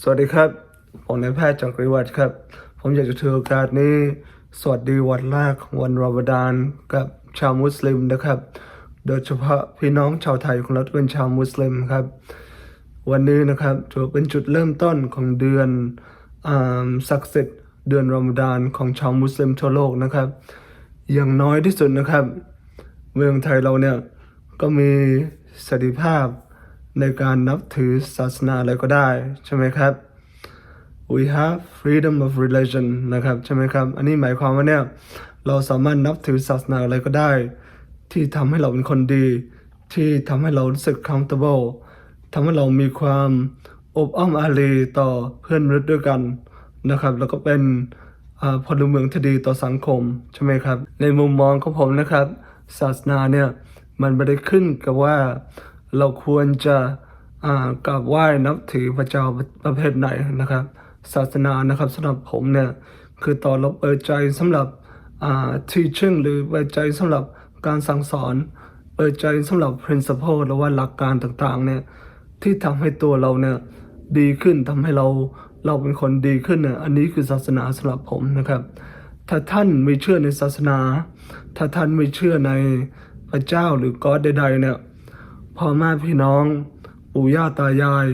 สวัสดีครับ ผมนายแพทย์จักริวัฒน์ครับ ผมอยากจะถือโอกาสนี้ สวัสดีวันแรกของวันรอมฎานกับชาวมุสลิมนะครับ โดยเฉพาะพี่น้องชาวไทยของเราที่เป็นชาวมุสลิมครับ วันนี้นะครับถือเป็นจุดเริ่มต้นของเดือนอศักดิ์สิทธิ์เดือนรอมฎานของชาวมุสลิมทั่วโลกนะครับ อย่างน้อยที่สุดนะครับ เมืองไทยเราเนี่ยก็มีสรีภาพ ในการนับถือศาสนาอะไรก็ได้ใช่ไหมครับ we have freedom of religion นะครับใช่ไหมครับอันนี้หมายความว่าเนี่ยเราสามารถนับถือศาสนาอะไรก็ได้ ที่ทำให้เราเป็นคนดี ที่ทำให้เรารู้สึก comfortable ทำให้เรามีความอบอ้อมอารีต่อเพื่อนมนุษย์ด้วยกันนะครับ แล้วก็เป็นพลเมืองที่ดีต่อสังคมใช่ไหมครับ ในมุมมองของผมนะครับ ศาสนาเนี่ยมันไม่ได้ขึ้นกับว่า เราควรจะกราบไหว้นับถือพระเจ้าประเภทไหนนะครับ ศาสนานะครับสำหรับผมเนี่ยคือตอนเราเปิดใจสำหรับอ่า teaching หรือเปิดใจสำหรับการสั่งสอน เปิดใจสำหรับ principle หรือว่าหลักการต่างๆเนี่ยที่ทำให้ตัวเราเนี่ยดีขึ้นทำให้เราเราเป็นคนดีขึ้นเนี่ยอันนี้คือศาสนาสำหรับผมนะครับ ถ้าท่านไม่เชื่อในศาสนา ถ้าท่านไม่เชื่อในพระเจ้าหรือก็ใดๆเนี่ย พ่อแม่พี่น้อง ปู่ย่าตายาย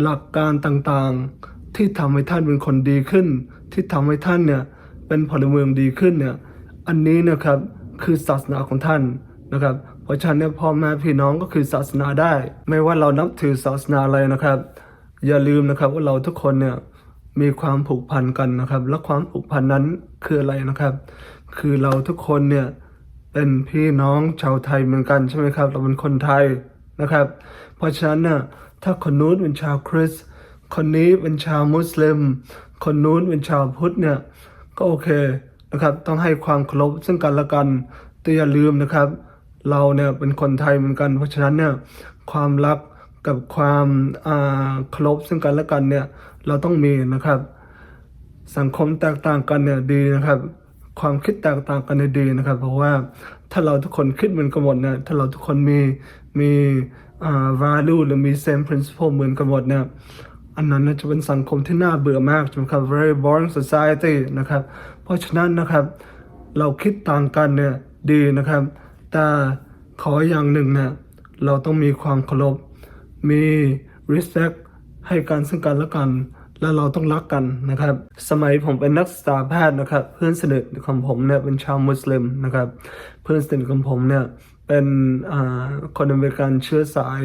หลักการต่างๆ ที่ทำให้ท่านเป็นคนดีขึ้น ที่ทำให้ท่านเนี่ยเป็นพลเมืองดีขึ้นเนี่ยอันนี้นะครับคือศาสนาของท่านนะครับ เพราะฉะนั้นพ่อแม่พี่น้องก็คือศาสนาได้ ไม่ว่าเรานับถือศาสนาอะไรนะครับ อย่าลืมนะครับว่าเราทุกคนเนี่ยมีความผูกพันกันนะครับ และความผูกพันนั้นคืออะไรนะครับ คือเราทุกคนเนี่ยเป็นพี่น้องชาวไทยเหมือนกันใช่ไหมครับ เราเป็นคนไทย นะครับ เพราะฉะนั้นเนี่ยถ้าคนนู้นเป็นชาวคริสต์คนนี้เป็นชาวมุสลิม คนนู้นเป็นชาวพุทธเนี่ยก็โอเคนะครับ ต้องให้ความเคารพซึ่งกันและกันแต่อย่าลืมนะครับ เราเนี่ยเป็นคนไทยเหมือนกัน เพราะฉะนั้นเนี่ยความรักกับความอ่าเคารพซึ่งกันและกันเนี่ยเราต้องมีนะครับ สังคมแตกต่างกันเนี่ยดีนะครับ ความคิดแตกต่างกันเนี่ยดีนะครับ เพราะว่าถ้าเราทุกคนคิดเหมือนกันหมดเนี่ยถ้าเราทุกคนมี มีอ่า value หรือมี same principle เหมือนกันหมดเนี่ยอันนั้นน่าจะเป็นสังคมที่น่าเบื่อมากใช่ไหมครับ very boring society นะครับ เพราะฉะนั้นนะครับเราคิดต่างกันเนี่ยดีนะครับ แต่ขออย่างหนึ่งเนี่ยเราต้องมีความเคารพ มี respect ให้กันซึ่งกันและกัน และเราต้องรักกันนะครับ สมัยผมเป็นนักศึกษาแพทย์นะครับ เพื่อนสนิทของผมเนี่ยเป็นชาวมุสลิมนะครับ เพื่อนสนิทของผมเนี่ย เป็นคนอเมริกันเชื้อสาย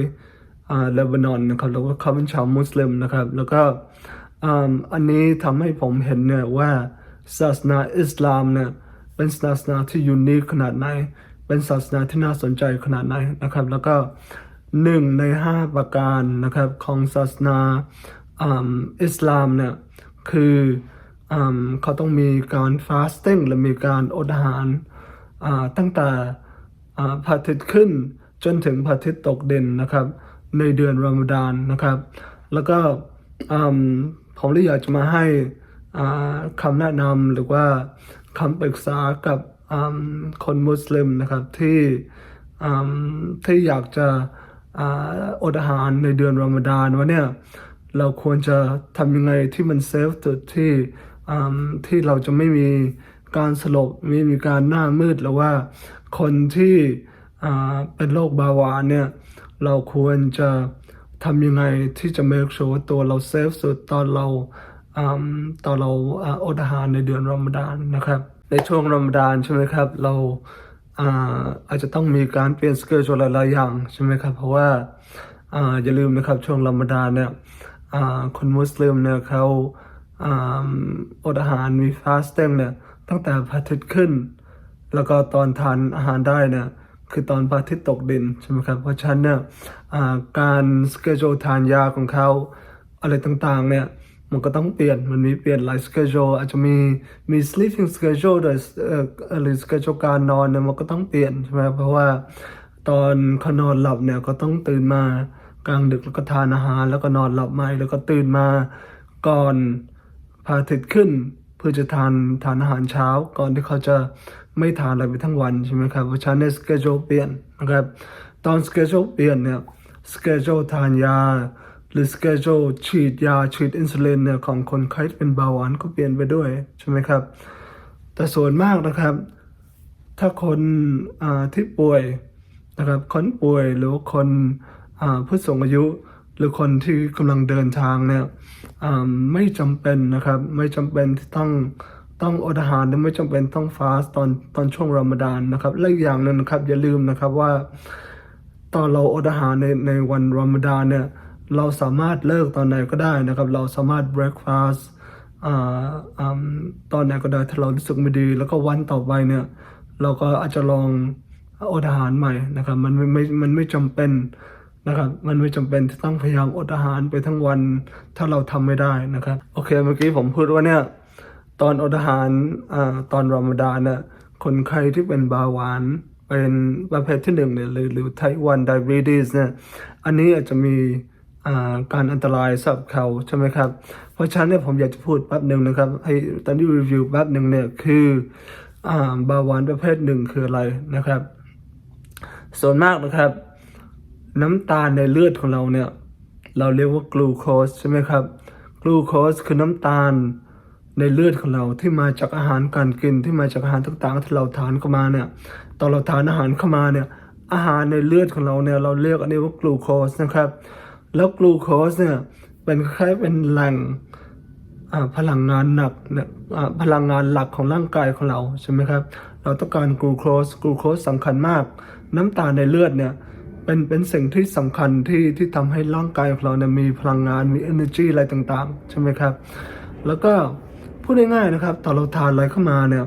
อ่าเลบานอนนะครับแล้วก็เขาเป็นชาวมุสลิมนะครับ แล้วก็อันนี้ทำให้ผมเห็นเนี่ยว่าศาสนาอิสลามเนี่ยเป็นศาสนาที่ยูนิคขนาดไหน เป็นศาสนาที่น่าสนใจขนาดไหนนะครับ แล้วก็หนึ่งในห้าประการนะครับของศาสนาอิสลามเนี่ยคืออเขาต้องมีการฟาสติ้งหรือมีการอดอาหารตั้งแต่ พระอาทิตย์ขึ้นจนถึงพระอาทิตย์ตกเดินนะครับ ในเดือนรอมฎานนะครับ แล้วก็ผมเลยอยากจะมาให้คำแนะนำหรือว่าคำปรึกษากับคนมุสลิมนะครับที่ที่อยากจะอดอาหารในเดือนรอมฎานว่าเนี่ยเราควรจะทำยังไงที่มันเซฟสุดที่ที่เราจะไม่มีการสลบไม่มีการหน้ามืดหรือว่า คนที่เป็นโรคเบาหวานเนี่ย เราควรจะทำยังไงที่จะ make sure ว่าตัวเราเซฟสุดตอนเราอตอนเราอดอาหารในเดือนรอมฎานนะครับ ในช่วงรอมฎานใช่ไหมครับ เราอาจจะต้องมีการเปลี่ยนสเกจหลายๆอย่างใช่ไหมครับ เพราะว่าอย่าลืมนะครับช่วงรอมฎานเนี่ยคนมุสลิมเนี่ยเขาอ่าอดอาหารมีฟาสติ้งเนี่ยตั้งแต่พระอาทิตย์ขึ้น แล้วก็ตอนทานอาหารได้เนี่ยคือตอนพระอาทิตย์ตกดินใช่ไหมครับเพราะฉะนั้นเนี่ยการสเกจทานยาของเขาอะไรต่างๆเนี่ยมันก็ต้องเปลี่ยน มันมีเปลี่ยนหลายสเกจอาจจะมีมี sleeping schedule ด้วยเอ่อหรือสเกจการนอนเนี่ยมันก็ต้องเปลี่ยนใช่ไหมเพราะว่าตอนเขานอนหลับเนี่ยก็ต้องตื่นมากลางดึกแล้วก็ทานอาหารแล้วก็นอนหลับใหม่แล้วก็ตื่นมาก่อนพระอาทิตย์ขึ้น เพื่อจะทานทานอาหารเช้าก่อนที่เขาจะ ไม่ทานอะไรไปทั้งวันใช่ไหมครับเพราะฉะนั้นสเกจเปลี่ยนนะครับตอนสเกจเปลี่ยนเนี่ยสเกจทานยาหรือ schedule ฉีดยาฉีดอินซูลินเนี่ยของคนไข้เป็นเบาหวานก็เปลี่ยนไปด้วยใช่ไหมครับ แต่ส่วนมากนะครับ ถ้าคนที่ป่วยนะครับคนป่วยหรือว่าคนอผู้สูงอายุหรือคนที่กำลังเดินทางเนี่ยไม่จำเป็นนะครับ ไม่จำเป็นที่ต้อง ต้องอดอาหารหรือไม่จำเป็นต้องฟาสต์ตอนตอนช่วงรอมฎานนะครับและอีกอย่างหนึ่งนะครับอย่าลืมนะครับว่า ตอนเราอดอาหารในในวันรอมฎานเนี่ยเราสามารถเลิกตอนไหนก็ได้นะครับ เราสามารถ breakfast อ่าตอนไหนก็ได้ถ้าเรารู้สึกไม่ดี แล้วก็วันต่อไปเนี่ย เราก็อาจจะลองอดอาหารใหม่นะครับ มันไม่ไม่มันไม่จำเป็นนะครับ มันไม่จำเป็นที่ต้องพยายามอดอาหารไปทั้งวัน ถ้าเราทำไม่ได้นะครับ โอเค เมื่อกี้ผมพูดว่าเนี่ย ตอนอดอาหารอตอนรอมฎานเนี่ยคนไข้ที่เป็นเบาหวานเป็นประเภทที่หนึ่งเนี่ยหรือหรือไทวันได b e t ิ s เนี่ยอันนี้อาจจะมีการอันตรายสำหรับเขาใช่ไหมครับ เพราะฉะนั้นเนี่ยผมอยากจะพูดแป๊บหนึ่งนะครับให้ตอนที่รีวิวแป๊บหนึ่งเนี่ยคืออ่าเบาหวานประเภทหนึ่งคืออะไรนะครับ ส่วนมากนะครับ น้ำตาลในเลือดของเราเนี่ย เราเรียกว่ากลูโคสใช่ไหมครับกลูโคสคือน้ำตาล ในเลือดของเราที่มาจากอาหารการกินที่มาจากอาหารต่างๆที่เราทานเข้ามาเนี่ยตอนเราทานอาหารเข้ามาเนี่ยอาหารในเลือดของเราเนี่ยเราเรียกอันนี้ว่ากลูโคสนะครับแล้วกลูโคสเนี่ยเป็นคล้ายเป็นแหล่งพลังงานหนักเนี่ยพลังงานหลักของร่างกายของเราใช่ไหมครับเราต้องการกลูโคสกลูโคสสำคัญมาก น้ำตาลในเลือดเนี่ยเป็นเป็นสิ่งที่สำคัญที่ที่ทำให้ร่างกายของเราเนี่ยมีพลังงานมี energy อะไรต่างๆ ใช่ไหมครับ แล้วก็ พูดง่ายๆนะครับตอนเราทานอะไรเข้ามาเนี่ย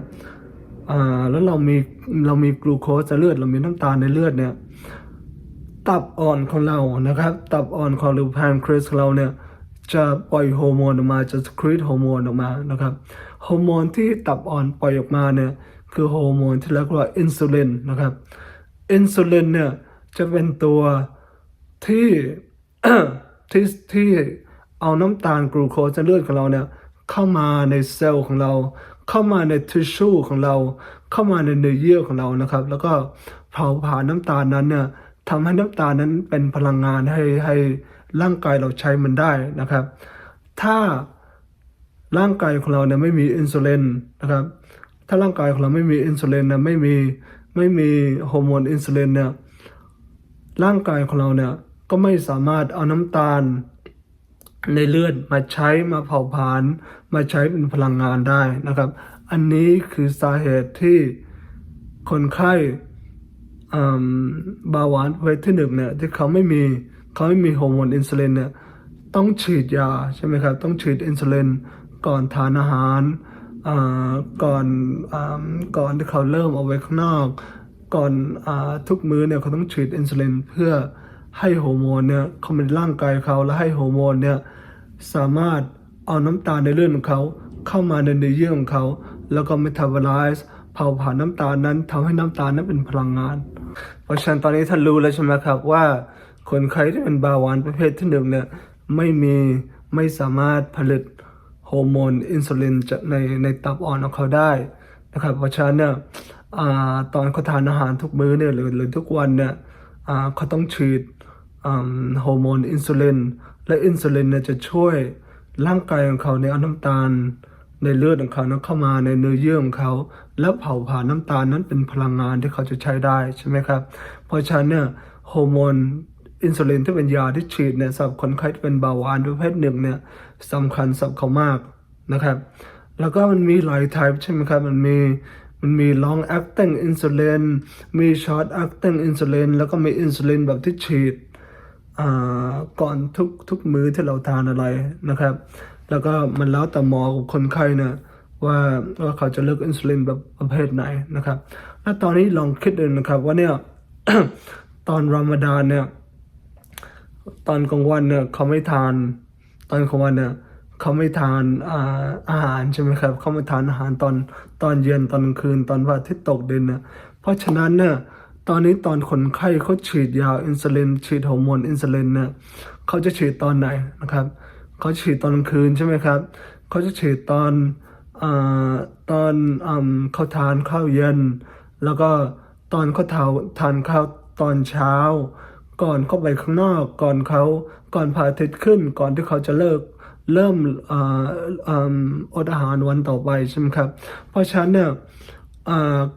แล้วเรามีเรามีกลูโคสในเลือด เรามีน้ำตาลในเลือดเนี่ย ตับอ่อนของเรานะครับ ตับอ่อนของหรือแพนครีสของเราเนี่ยจะปล่อยฮอร์โมนออกมาจะสครีตฮอร์โมนออกมานะครับฮอร์โมนที่ตับอ่อนปล่อยออกมาเนี่ยคือฮอร์โมนที่เรียกว่าอินซูลินนะครับอินซูลินเนี่ยจะเป็นตัวที่ที่ที่เอาน้ำตาลกลูโคสในเลือดของเราเนี่ย เข้ามาในเซลล์ของเรา เข้ามาในทิชชูของเรา เข้ามาในเนื้อเยื่อของเรานะครับ แล้วก็เผาผลาญน้ำตาลนั้นเนี่ยทำให้น้ำตาลนั้นเป็นพลังงานให้ให้ร่างกายเราใช้มันได้นะครับ ถ้าร่างกายของเราเนี่ยไม่มีอินซูลินนะครับ ถ้าร่างกายของเราไม่มีอินซูลินนะไม่มีไม่มีฮอร์โมนอินซูลินเนี่ยร่างกายของเราเนี่ยก็ไม่สามารถเอาน้ำตาล ในเลือดมาใช้มาเผาผลาญมาใช้เป็นพลังงานได้นะครับ อันนี้คือสาเหตุที่คนไข้เบาหวานประเภทที่หนึ่งเนี่ยที่เขาไม่มีเขาไม่มีฮอร์โมนอินซูลินเนี่ยต้องฉีดยาใช่ไหมครับต้องฉีดอินซูลินก่อนทานอาหารอ่าก่อนอ่าก่อนที่เขาเริ่มออกไปข้างนอก ก่อนอาทุกมื้อเนี่ยเขาต้องฉีดอินซูลินเพื่อ ให้ฮอร์โมนเนี่ยเข้ามาในร่างกายเขาและให้ฮอร์โมนเนี่ยสามารถเอาน้ำตาลในเลือดของเขาเข้ามาในเนื้อเยื่อของเขา แล้วก็เมตาบอลไลซ์เผาผลาญน้ำตาลนั้นทำให้น้ำตาลนั้นเป็นพลังงาน เพราะฉะนั้นตอนนี้ท่านรู้แล้วใช่ไหมครับว่า คนไข้ที่เป็นเบาหวานประเภทที่หนึ่งเนี่ยไม่มีไม่สามารถผลิตฮอร์โมนอินซูลินจากในในตับอ่อนของเขาได้นะครับเพราะฉะนั้นเนี่ยอตอนเขาทานอาหารทุกมื้อเนี่ยหรือหรือทุกวันเนี่ยเขาต้องฉีด ฮอร์โมนอินซูลินและอินซูลินเนี่ยจะช่วยร่างกายของเขาเนี่ยเอาน้ำตาล ในเลือดของเขานั้นเข้ามาในเนื้อเยื่อของเขา แล้วเผาผลาญน้ำตาลนั้นเป็นพลังงานที่เขาจะใช้ได้ใช่ไหมครับ เพราะฉะนั้นเนี่ยฮอร์โมนอินซูลินที่เป็นยาที่ฉีดเนี่ยสำหรับคนไข้ที่เป็นเบาหวานประเภทหนึ่งเนี่ยสำคัญสำหรับเขามากนะครับ แล้วก็มันมีหลาย type ใช่ไหมครับ มันมีมันมี long acting insulin มี short acting insulin แล้วก็มีอินซูลินแบบที่ฉีด ก่อนทุกทุกมื้อที่เราทานอะไรนะครับ แล้วก็มันแล้วแต่หมอกับคนไข้นี่ยว่าว่าเขาจะเลือกอินซูลินแบบประเภทไหนนะครับ แล้วตอนนี้ลองคิดดูนะครับว่าเนี่ยตอนรอมฎานเนี่ยตอนกลางวันเนี่ยเขาไม่ทาน ตอนกลางวันเนี่ยเขาไม่ทานอ่าอาหารใช่ไหมครับเขาไม่ทานอาหารตอนตอนเย็นตอนกลางคืนตอนพระอาทิตย์ตกดินเนี่ยเพราะฉะนั้นเนี่ย ตอนนี้ตอนคนไข้เขาฉีดยาอินซูลินฉีดฮอร์โมนอินซูลินเนี่ยเขาจะฉีดตอนไหนนะครับเขาฉีดตอนกลางคืนใช่ไหมครับเขาจะฉีดตอนอ่าตอนอเขาทานข้าวเย็น แล้วก็ตอนเขาทานทานข้าวตอนเช้า ก่อนเข้าไปข้างนอก ก่อนเขาก่อนพระอาทิตย์ขึ้น ก่อนที่เขาจะเลิกเริ่มอออดอาหารวันต่อไปใช่ไหมครับ เพราะฉะนั้นเนี่ย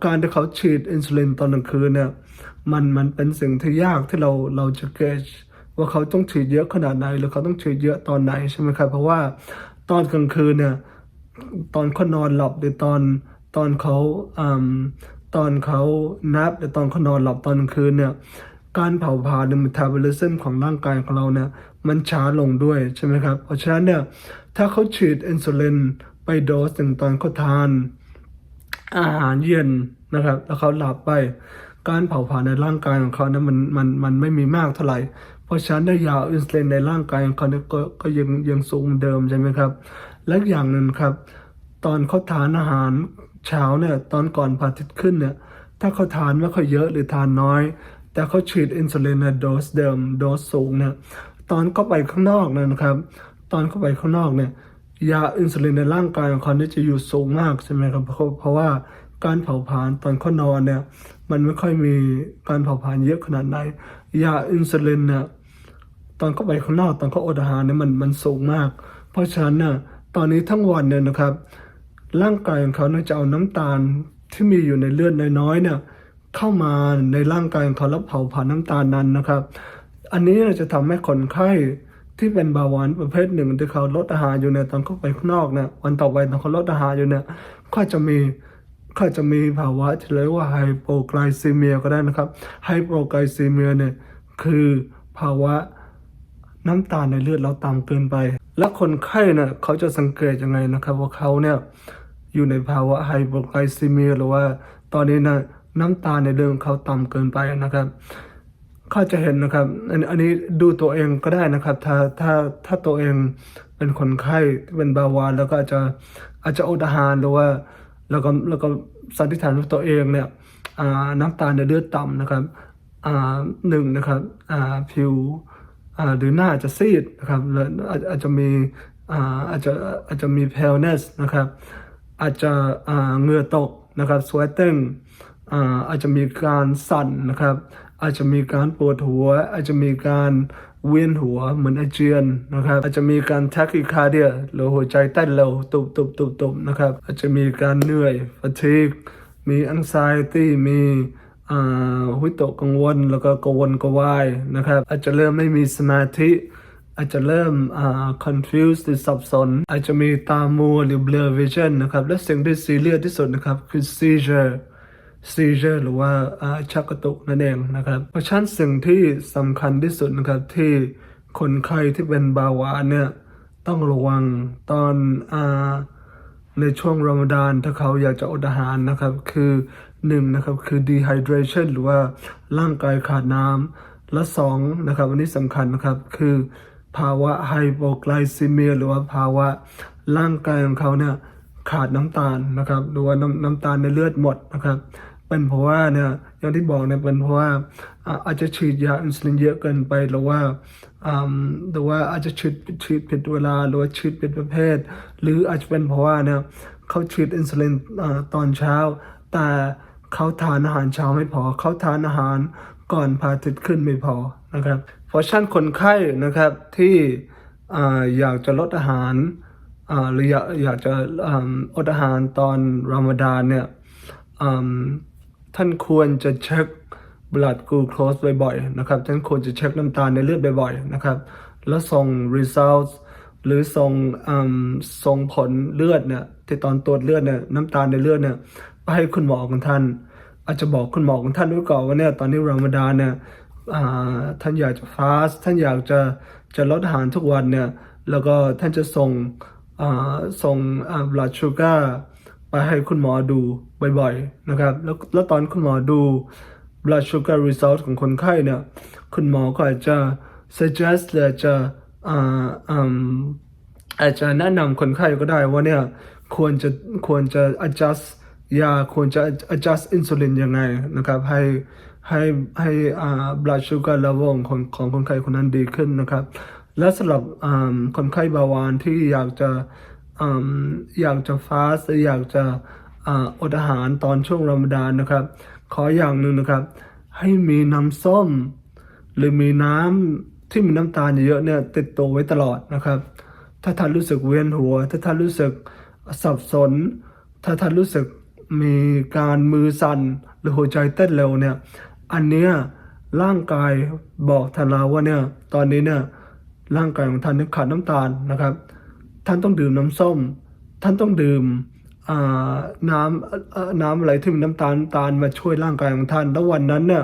การที่เขาฉีดอินซูลินตอนกลางคืนเนี่ยมันมันเป็นสิ่งที่ยากที่เราเราจะเกจว่าเขาต้องฉีดเยอะขนาดไหนหรือเขาต้องฉีดเยอะตอนไหนใช่ไหมครับเพราะว่าตอนกลางคืนเนี่ยตอนเขานอนหลับหรือตอนตอนเขาอืมตอนเขานับหรือตอนเขานอนหลับตอนกลางคืนเนี่ยการเผาผลาญหรือ metabolism ของร่างกายของเราเนี่ยมันช้าลงด้วยใช่ไหมครับเพราะฉะนั้นเนี่ยถ้าเขาฉีดอินซูลินไปโดสหนึ่งตอนเขาทาน อาหารเย็นนะครับ แล้วเขาหลับไป การเผาผลาญในร่างกายของเขานะมันมันมันไม่มีมากเท่าไหร่ เพราะฉะนั้นได้ยาอินซูลินในร่างกายของเขาเนี่ยก็ก็ยังยังสูงเดิมใช่ไหมครับ และอย่างหนึ่งครับ ตอนเขาทานอาหารเช้าเนี่ยตอนก่อนพระอาทิตย์ขึ้นเนี่ยถ้าเขาทานไม่ค่อยเยอะหรือทานน้อย แต่เขาฉีดอินซูลินในโดสเดิมโดสสูงเนี่ยตอนเขาไปข้างนอกนะครับ ตอนเขาไปข้างนอกเนี่ย ยาอินซูลินในร่างกายของเขาเนี่ยจะอยู่สูงมากใช่ไหมครับเพราะเพราะว่าการเผาผลาญตอนเขานอนเนี่ยมันไม่ค่อยมีการเผาผลาญเยอะขนาดไหนยาอินซูลินเนี่ยตอนเขาไปข้างนอกตอนเขาอดอาหารเนี่ยมันมันสูงมาก เพราะฉะนั้นเนี่ยตอนนี้ทั้งวันเนี่ยนะครับ ร่างกายของเขาเนี่ยจะเอาน้ำตาลที่มีอยู่ในเลือดน้อยๆเนี่ยเข้ามาในร่างกายของเขาแล้วเผาผลาญน้ำตาลนั้นนะครับ อันนี้จะทำให้คนไข้ ที่เป็นเบาหวานประเภทหนึ่งที่เขาลดอาหารอยู่เนี่ยตอนเข้าไปข้างนอกเนี่ยวันต่อไปตอนเขาลดอาหารอยู่เนี่ยก็จะมีก็จะมีภาวะที่เรียกว่าไฮโปไกลซีเมียก็ได้นะครับไฮโปไกลซีเมียเนี่ยคือภาวะน้ำตาลในเลือดเราต่ำเกินไป และคนไข้เนี่ยเขาจะสังเกตยังไงนะครับว่าเขาเนี่ยอยู่ในภาวะไฮโปไกลซีเมียหรือว่าตอนนี้นะน้ำตาลในเลือดของเขาต่ำเกินไปนะครับ เขาจะเห็นนะครับอันอันนี้ดูตัวเองก็ได้นะครับ ถ้าถ้าถ้าตัวเองเป็นคนไข้ที่เป็นเบาหวานแล้วก็อาจจะอาจจะอดอาหารหรือว่า แล้วก็แล้วก็สันนิษฐานว่าตัวเองเนี่ยน้ำตาลในเลือดต่ำนะครับหนึ่งนะครับผิวหรือหน้าอาจจะซีดนะครับแล้วอาจอาจจะมีอาจจะอาจจะมี paleness นะครับอาจจะเหงื่อตกนะครับ sweating อาจจะมีการสั่นนะครับ อาจจะมีการปวดหัว อาจจะมีการเวียนหัวเหมือนอาเจียนนะครับ อาจจะมีการ tachycardia หรือหัวใจเต้นเร็วตุบตุบตุบตุบนะครับ อาจจะมีการเหนื่อย fatigue มี anxiety มีอ่าวิตกกังวลแล้วก็กังวลกวายนะครับ อาจจะเริ่มไม่มีสมาธิ อาจจะเริ่ม confused หรือสับสน อาจจะมีตามัวหรือ blur vision นะครับ และสิ่งที่ซีเรียสที่สุดนะครับ คือ seizure seizure หรือว่าอาชักกระตุกนั่นเองนะครับ เพราะฉะนั้นสิ่งที่สำคัญที่สุดนะครับที่คนไข้ที่เป็นเบาหวานเนี่ยต้องระวังตอนอในช่วงรอมฎานถ้าเขาอยากจะอดอาหารนะครับ คือหนึ่งนะครับคือ dehydration หรือว่าร่างกายขาดน้ำและสองนะครับอันนี้สำคัญนะครับคือภาวะ hypoglycemia หรือว่าภาวะร่างกายของเขาเนี่ยขาดน้ำตาลนะครับหรือว่าน้ำน้ำตาลในเลือดหมดนะครับ เป็นเพราะว่าเนี่ยอย่างที่บอกเนี่ยเป็นเพราะว่าอาจจะฉีดยาอินซูลินเยอะเกินไปหรือว่าหรือว่าอาจจะฉีดฉีดผิดเวลาหรือว่าฉีดผิดประเภท หรืออาจจะเป็นเพราะว่าเนี่ยเขาฉีดอินซูลินตอนเช้า แต่เขาทานอาหารเช้าไม่พอเขาทานอาหารก่อนพาทิตขึ้นไม่พอนะครับเพราะฉะนั้นคนไข้นะครับที่ออยากจะลดอาหารหรืออยากอยากจะอดอาหารตอนรอมฎานเนี่ย ท่านควรจะเช็ค blood glucose บ่อยๆนะครับ ท่านควรจะเช็คน้ำตาลในเลือดบ่อยๆนะครับ แล้วส่ง results หรือส่งส่งผลเลือดเนี่ยที่ตอนตรวจเลือดเนี่ยน้ำตาลในเลือดเนี่ยไปให้คุณหมอของท่าน อาจจะบอกคุณหมอของท่านไว้ก่อนว่าเนี่ยตอนนี้รอมฎานเนี่ยอ่าท่านอยากจะฟาสท่านอยากจะจะลดอาหารทุกวันเนี่ยแล้วก็ท่านจะส่งอ่าส่ง blood ไปให้คุณหมอดูบ่อยๆนะครับ แล้วแล้วตอนคุณหมอดู blood sugar result ของคนไข้เนี่ย คุณหมอก็อาจจะ suggest หรืออาจจะอาจจะแนะนำคนไข้ก็ได้ว่าเนี่ยควรจะควรจะ adjust ยาควรจะ adjust อินซูลินยังไงนะครับ ให้ให้ให้อ่า blood sugar level ของของคนไข้คนนั้นดีขึ้นนะครับ และสำหรับคนไข้เบาหวานที่อยากจะ อยากจะฟาสอยากจะอดอาหารตอนช่วงรอมฎานนะครับ ขออย่างหนึ่งนะครับ ให้มีน้ำส้ม หรือมีน้ำที่มีน้ำตาลเยอะๆเนี่ยติดตัวไว้ตลอดนะครับ ถ้าท่านรู้สึกเวียนหัว ถ้าท่านรู้สึกสับสน ถ้าท่านรู้สึกมีการมือสั่นหรือหัวใจเต้นเร็วเนี่ย อันเนี้ยร่างกายบอกท่านเราว่าเนี่ยตอนนี้เนี่ยร่างกายของท่านขาดน้ำตาลนะครับ ท่านต้องดื่มน้ำส้ม ท่านต้องดื่มน้ำน้ำอะไรที่มีน้ำตาลน้ำตาลมาช่วยร่างกายของท่าน แล้ววันนั้นเนี่ย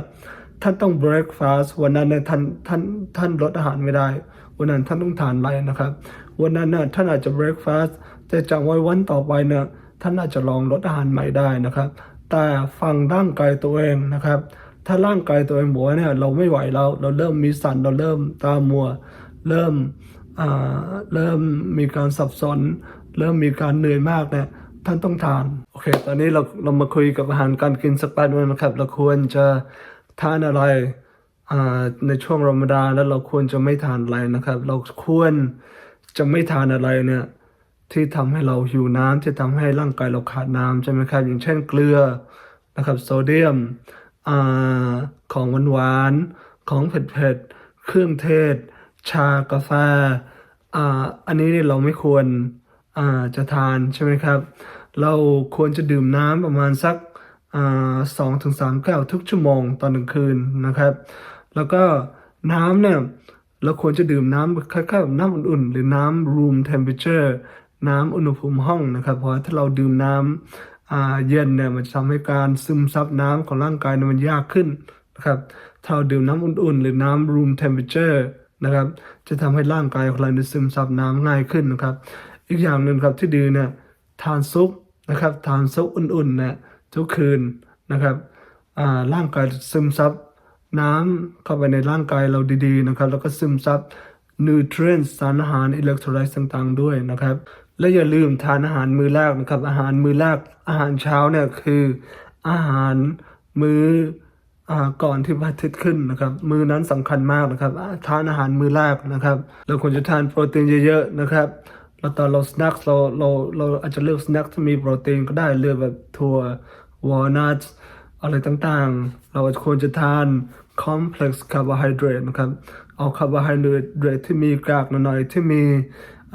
ท่านต้อง break fast วันนั้นเนี่ยท่านท่านท่านลดอาหารไม่ได้ วันนั้นท่านต้องทานอะไรนะครับ วันนั้นเนี่ยท่านอาจจะ break fast แต่จากวันวันต่อไปเนี่ยท่านอาจจะลองลดอาหารใหม่ได้นะครับ แต่ฟังร่างกายตัวเองนะครับ ถ้าร่างกายตัวเองบอกว่าเนี่ยเราไม่ไหวแล้วเราเริ่มมีสันเราเริ่มตามัว เริ่ม เริ่มมีการสับสน เริ่มมีการเหนื่อยมากเนี่ยท่านต้องทาน โอเค ตอนนี้เราเรามาคุยกับอาหารการกินสักแป๊บนึงนะครับ เราควรจะทานอะไรในช่วงรอมฎอนแล้วเราควรจะไม่ทานอะไรนะครับ เราควรจะไม่ทานอะไรเนี่ยที่ทำให้เราหิวน้ำที่ทำให้ร่างกายเราขาดน้ำใช่ไหมครับ อย่างเช่นเกลือนะครับโซเดียมอาของหวานๆของเผ็ดๆเครื่องเทศ ชากาแฟอ่าอันนี้เนี่ยเราไม่ควรอ่าจะทานใช่ไหมครับ เราควรจะดื่มน้ำประมาณสักอ่าสองถึงสามแก้วทุกชั่วโมงตอนกลางคืนนะครับ แล้วก็น้ำเนี่ยเราควรจะดื่มน้ำคล้ายๆแบบน้ำอุ่นๆ หรือน้ำ room temperature น้ำอุณหภูมิห้องนะครับ เพราะว่าถ้าเราดื่มน้ำอ่าเย็นเนี่ยมันจะทำให้การซึมซับน้ำของร่างกายมันยากขึ้นนะครับ ถ้าเราดื่มน้ำอุ่นๆ หรือน้ำ room temperature นะครับ จะทำให้ร่างกายของเราในซึมซับน้ำง่ายขึ้นนะครับ อีกอย่างหนึ่งครับที่ดีเนี่ยทานซุปนะครับทานซุปอุ่นๆเนี่ยทุกคืนนะครับร่างกายซึมซับน้ำเข้าไปในร่างกายเราดีๆนะครับ แล้วก็ซึมซับนูทรีนสารอาหารอิเล็กโทรไลต์ต่างๆด้วยนะครับ และอย่าลืมทานอาหารมื้อแรกนะครับ อาหารมื้อแรกอาหารเช้าเนี่ยคืออาหารมื้อ ก่อนที่พระอาทิตย์ขึ้นนะครับมือนั้นสำคัญมากนะครับทานอาหารมือแรกนะครับเราควรจะทานโปรตีนเยอะๆนะครับแล้วตอนเราสแน็คเราเราเราอาจจะเลือกสแน็คที่มีโปรตีนก็ได้เลือกแบบถั่ววอลนัทอะไรต่างๆ เราควรจะทาน complex carbohydrate นะครับเอาคาร์โบไฮเดรตที่มีกากหน่อยๆที่มี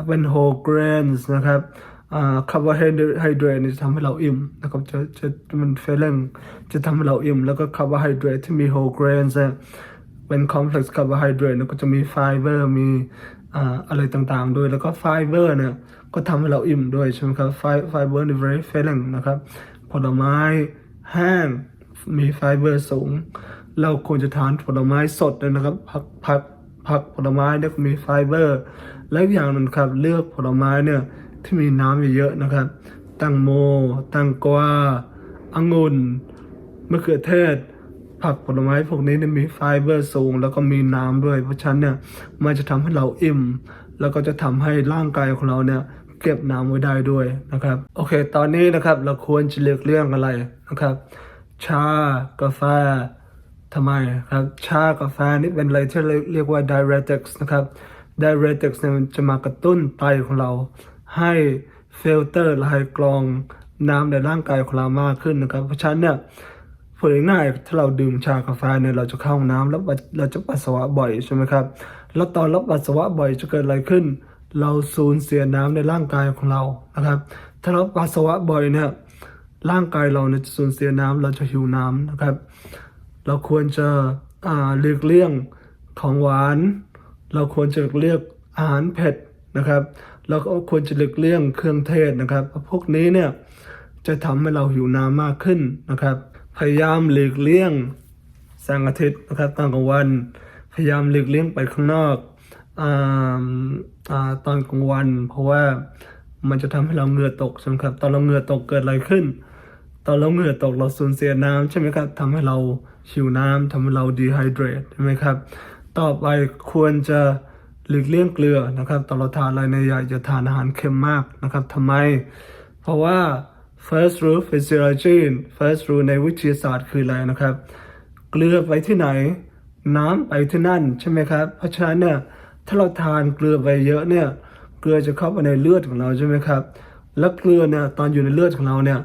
เป็น whole grains นะครับ คาร์โบไฮเดรตจะทำให้เราอิ่มนะครับจะจะมันเฟลงจะทำให้เราอิ่ม แล้วก็คาร์โบไฮเดรตที่มี whole grains เนี่ยเป็น complex carbohydrate แล้วก็จะมีไฟเบอร์มีอะไรต่างๆ ด้วยแล้วก็ไฟเบอร์เนี่ยก็ทำให้เราอิ่มด้วยใช่ไหมครับไฟไฟเบอร์นี่ very filling นะครับผลไม้แห้งมีไฟเบอร์สูง เราควรจะทานผลไม้สดด้วยนะครับผักผักผักผลไม้เนี่ยมีไฟเบอร์ และอีกอย่างหนึงครับเลือกผลไม้เนี่ย ที่มีน้ำเยอะๆนะครับ ตังโม ตังกวาองุ่นมะเขือเทศ ผักผลไม้พวกนี้เนี่ยมีไฟเบอร์สูง แล้วก็มีน้ำด้วย เพราะฉะนั้นเนี่ยมันจะทำให้เราอิ่ม แล้วก็จะทำให้ร่างกายของเราเนี่ยเก็บน้ำไว้ได้ด้วยนะครับ โอเค ตอนนี้นะครับเราควรจะเลือกเรื่องอะไรนะครับ ชากาแฟทำไมครับ ชากาแฟนี่เป็นอะไรที่เรียกว่า diuretics นะครับ diuretics เนี่ยมันจะมากระตุ้นไตของเรา ให้ฟิลเตอร์ละให้กรองน้ำในร่างกายของเรามากขึ้นนะครับ เพราะฉะนั้นเนี่ยพูดง่ายถ้าเราดื่มชากาแฟเนี่ยเราจะเข้าห้องน้ำแล้วเราจะปัสสาวะบ่อยใช่ไหมครับ แล้วตอนเราปัสสาวะบ่อยจะเกิดอะไรขึ้น เราสูญเสียน้ำในร่างกายของเรานะครับ ถ้าเราปัสสาวะบ่อยเนี่ยร่างกายเราเนี่ยจะสูญเสียน้ำเราจะหิวน้ำนะครับ เราควรจะอ่าเลือกเลี่ยงของหวาน เราควรจะเลือกอาหารเผ็ดนะครับ เราก็ควรจะเลือกเลี่ยงเครื่องเทศนะครับเพราะพวกนี้เนี่ยจะทำให้เราหิวน้ำมากขึ้นนะครับ พยายามหลีกเลี่ยงแสงอาทิตย์นะครับตอนกลางวัน พยายามหลีกเลี่ยงไปข้างนอกอาอ่าตอนกลางวัน เพราะว่ามันจะทำให้เราเหงื่อตกใช่ไหมครับ ตอนเราเหงื่อตกเกิดอะไรขึ้น ตอนเราเหงื่อตกเราสูญเสียน้ำใช่ไหมครับทำให้เราหิวน้ำทำให้เราดีไฮเดรตใช่ไหมครับ ต่อไปควรจะ หลีกเลี่ยงเกลือนะครับตอนเราทานอะไรในยอยาจะทานอาหารเค็มมากนะครับทำไม เพราะว่า first rule physiology first rule ในวิทยาศาสตร์คืออะไรนะครับ เกลือไปที่ไหน น้ำไปที่นั่นใช่ไหมครับ เพราะฉะนั้นเนี่ยถ้าเราทานเกลือไปเยอะเนี่ยเกลือจะเข้าไปในเลือดของเราใช่ไหมครับ แล้วเกลือเนี่ยตอนอยู่ในเลือดของเราเนี่ย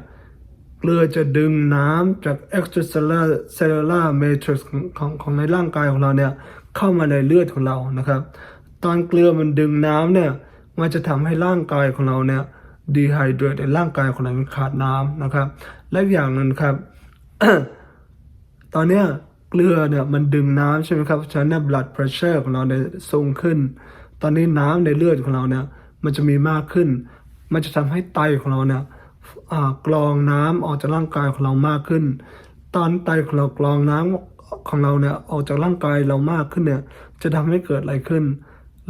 เกลือจะดึงน้ำจาก extracellular cellular matrix ของของในร่างกายของเราเนี่ยเข้ามาในเลือดของเรานะครับ ตอนเกลือมันดึงน้ำเนี่ย มันจะทำให้ร่างกายของเราเนี่ยดีไฮเดรตร่างกายของเราขาดน้ำนะครับ และอย่างหนึงครับ ตอนเนี้ยเกลือเนี่ยมันดึงน้ำใช่ไหมครับฉะนั้นเนี่ย blood pressure ของเราเนี่ยสูงขึ้น ตอนนี้น้ำในเลือดของเราเนี่ยมันจะมีมากขึ้น มันจะทำให้ไตของเราเนี่ยกรองน้ำออกจากร่างกายของเรามากขึ้น ตอนไตของเรากรองน้ำของเราเนี่ยออกจากร่างกายเรามากขึ้นเนี่ยจะทำให้เกิดอะไรขึ้น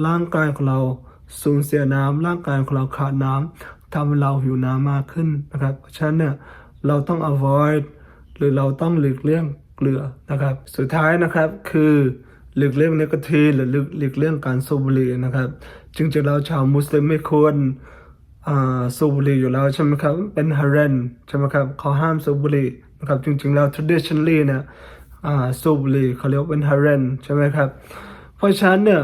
ร่างกายของเราสูญเสียน้ำร่างกายของเราขาดน้ำทำให้เราหิวน้ำมากขึ้นนะครับเพราะฉะนั้นเนี่ยเราต้อง avoid หรือเราต้องหลีกเลี่ยงเกลือนะครับ สุดท้ายนะครับคือหลีกเลี่ยงนิโคตินหรือหลีกหลีกเลี่ยงการสูบบุหรี่นะครับจริงๆแล้วชาวมุสลิมไม่ควรสูบบุหรี่อยู่แล้วใช่ไหมครับเป็นฮารนใช่ไหมครับเขาห้ามสูบบุหรี่นะครับจริงๆแล้ว traditionally เนี่ยสูบบุหรี่เขาเรียกว่าเป็นฮารนใช่ไหมครับเพราะฉะนั้นเนี่ย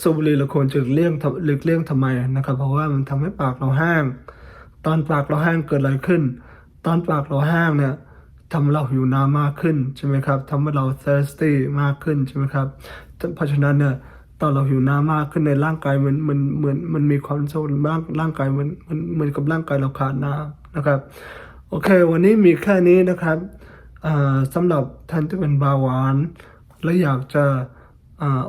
สูบบุหรี่เราควรจะเลี่ยงหลีกเลี่ยงทำไมนะครับ เพราะว่ามันทำให้ปากเราแห้ง ตอนปากเราแห้งเกิดอะไรขึ้น ตอนปากเราแห้งเนี่ยทำให้เราหิวน้ำมากขึ้นใช่ไหมครับทำให้เรา thirsty มากขึ้นใช่ไหมครับเพราะฉะนั้นเนี่ยตอนเราหิวน้ำมากขึ้นในร่างกายมันมันเหมือนมันมีความรู้สึกร่างร่างกายมันมันเหมือนกับร่างกายเราขาดน้ำนะครับ โอเค วันนี้มีแค่นี้นะครับสำหรับท่านที่เป็นเบาหวาน และอยากจะ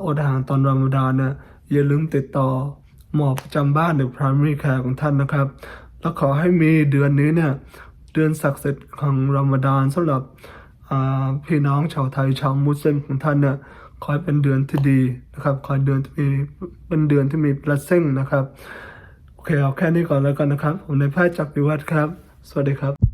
อดอาหารตอนรอมฎอนเนี่ยอย่าลืมติดต่อหมอประจำบ้านหรือ primary care ของท่านนะครับ แล้วขอให้มีเดือนนี้เนี่ยเดือนศักดิ์สิทธิ์ของรอมฎอนสำหรับพี่น้องชาวไทยชาวมุสลิมของท่านเนี่ยขอให้เป็นเดือนที่ดีนะครับ ขอเดือนที่มีเป็นเดือนที่มี blessing นะครับ โอเคเอาแค่นี้ก่อนแล้วกันนะครับ ผมในแพทย์จักรวิวัฒน์ครับ สวัสดีครับ